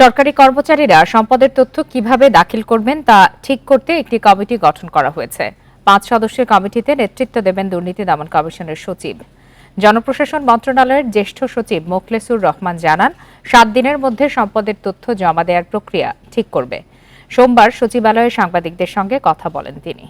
সরকারি কর্মচারীরা সম্পদের তথ্য কীভাবে দাখিল করবেন তা ঠিক করতে একটি কমিটি গঠন করা হয়েছে। পাঁচ সদস্যের কমিটিতে নেতৃত্ব দেবেন দুর্নীতি দমন কমিশনের সচিব। জনপ্রশাসন মন্ত্রণালয়ের জ্যেষ্ঠ সচিব মোখলেসুর রহমান জানান, সাত দিনের মধ্যে সম্পদের তথ্য জমা দেওয়ার প্রক্রিয়া ঠিক করবে। সোমবার সচিবালয়ে সাংবাদিকদের সঙ্গে কথা বলেন তিনি।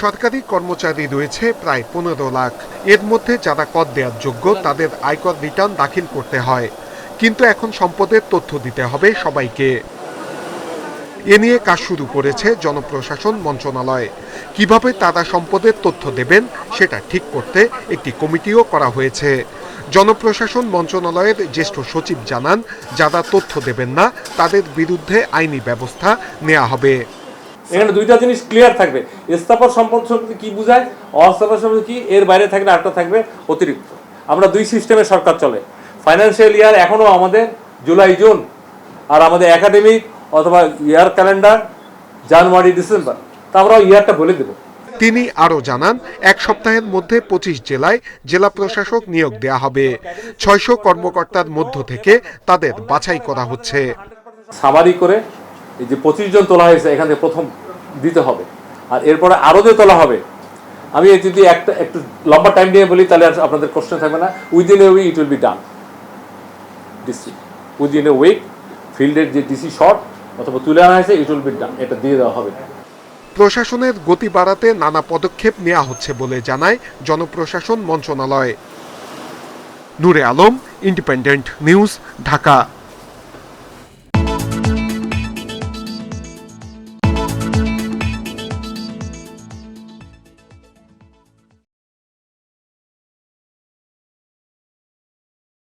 সরকারি কর্মচারী রয়েছে প্রায় পনেরো লাখ। এর মধ্যে যারা কর দেওয়ার যোগ্য, তাদের আয়কর রিটার্ন দাখিল করতে হয়। কিন্তু এখন সম্পদের তথ্য দিতে হবে সবাইকে। এ নিয়ে কাজ শুরু করেছে জনপ্রশাসন মন্ত্রণালয়। কীভাবে তারা সম্পদের তথ্য দেবেন, সেটা ঠিক করতে একটি কমিটিও করা হয়েছে। জনপ্রশাসন মন্ত্রণালয়ের জ্যেষ্ঠ সচিব জানান, যারা তথ্য দেবেন না, তাদের বিরুদ্ধে আইনি ব্যবস্থা নেওয়া হবে। এখানে দুইটা জিনিস ক্লিয়ার থাকবে। স্থাপন সম্পদ সম্পত্তি কি বোঝায় অস্থাপন সম্পত্তি কি এর বাইরে থাকলে আরেকটা থাকবে অতিরিক্ত। আমরা দুই সিস্টেমে সরকার চলে। ফাইন্যান্সিয়াল ইয়ার এখনও আমাদের জুলাই জুন আর আমাদের একাডেমিক অথবা ইয়ার ক্যালেন্ডার জানুয়ারি ডিসেম্বর তা আমরা ইয়ারটা বলে দেবো। তিনি আরও জানান এক সপ্তাহের মধ্যে পঁচিশ জেলায় জেলা প্রশাসক নিয়োগ দেয়া হবে। ছয়শো কর্মকর্তার মধ্য থেকে তাদের বাছাই করা হচ্ছে। সামারি করে এই যে পঁচিশ জন তোলা হয়েছে এখান থেকে প্রথম দিতে হবে। আর এরপরে আরও যে তোলা হবে। আমি যদি একটা, একটু লম্বা টাইম নিয়ে বলি, তাহলে আপনাদের কোশ্চেন থাকবে না। Within a week it will be done DC within a week ফিল্ডের যে ডিসি শর্ট অথবা তুলে আনা হয়েছে ইট উইল বি ডান এটা দিয়ে দেওয়া হবে। প্রশাসনের গতি বাড়াতে নানা পদক্ষেপ নেওয়া হচ্ছে বলে জানায় জনপ্রশাসন মন্ত্রণালয়। Nure Alam independent news Dhaka.